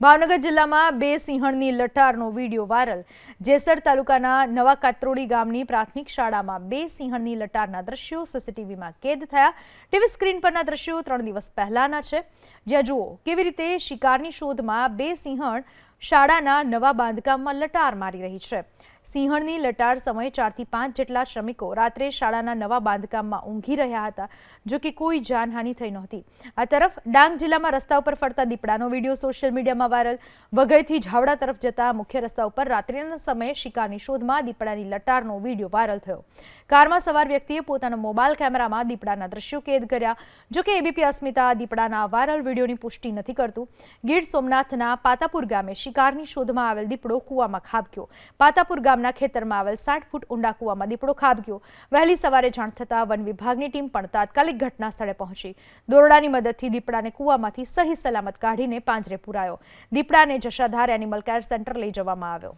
ભાવનગર જિલ્લામાં બે સિંહણની લટારનો વીડિયો વાયરલ. જેસર તાલુકાના નવા કાત્રોડી ગામની પ્રાથમિક શાળામાં બે સિંહણની લટારના દ્રશ્યો સીસીટીવીમાં કેદ થયા. ટીવી સ્ક્રીન પરના દ્રશ્યો ત્રણ દિવસ પહેલાના છે. જ્યાં જુઓ, કેવી રીતે શિકારની શોધમાં બે સિંહણ શાળાના નવા બાંધકામમાં લટાર મારી રહી છે. સિંહણની લટાર સમયે ચારથી પાંચ જેટલા શ્રમિકો રાત્રે શાળાના નવા બાંધકામમાં ઊંઘી રહ્યા હતા, જો કે કોઈ જાનહાનિ થઈ નહોતી. આ તરફ ડાંગ જિલ્લામાં રસ્તા ઉપર ફરતા દીપડાનો વીડિયો સોશિયલ મીડિયામાં વાયરલ. વઘઈથી ઝાવડા તરફ જતા મુખ્ય રસ્તા ઉપર રાત્રિના સમયે શિકારની શોધમાં દીપડાની લટારનો વીડિયો વાયરલ થયો. કારમાં સવાર વ્યક્તિએ પોતાના મોબાઈલ કેમેરામાં દીપડાના દ્રશ્યો કેદ કર્યા. જો કે એબીપી અસ્મિતા દીપડાના વાયરલ વિડીયોની પુષ્ટિ નથી કરતું. ગીર સોમનાથના પાતાપુર ગામે શિકારની શોધમાં આવેલ દીપડો કૂવામાં ખાબક્યો. પાતાપુર ગામના ખેતરમાં આવેલ સાઠ ફૂટ ઊંડા કૂવામાં દીપડો ખાબક્યો. વહેલી સવારે જાણ થતાં વન વિભાગની ટીમ પણ તાત્કાલિક ઘટના સ્થળે પહોંચી. દોરડાની મદદથી દીપડાને કૂવામાંથી સહી સલામત કાઢીને પાંજરે પુરાયો. દીપડાને જશાધાર એનિમલ કેર સેન્ટર લઈ જવામાં આવ્યો.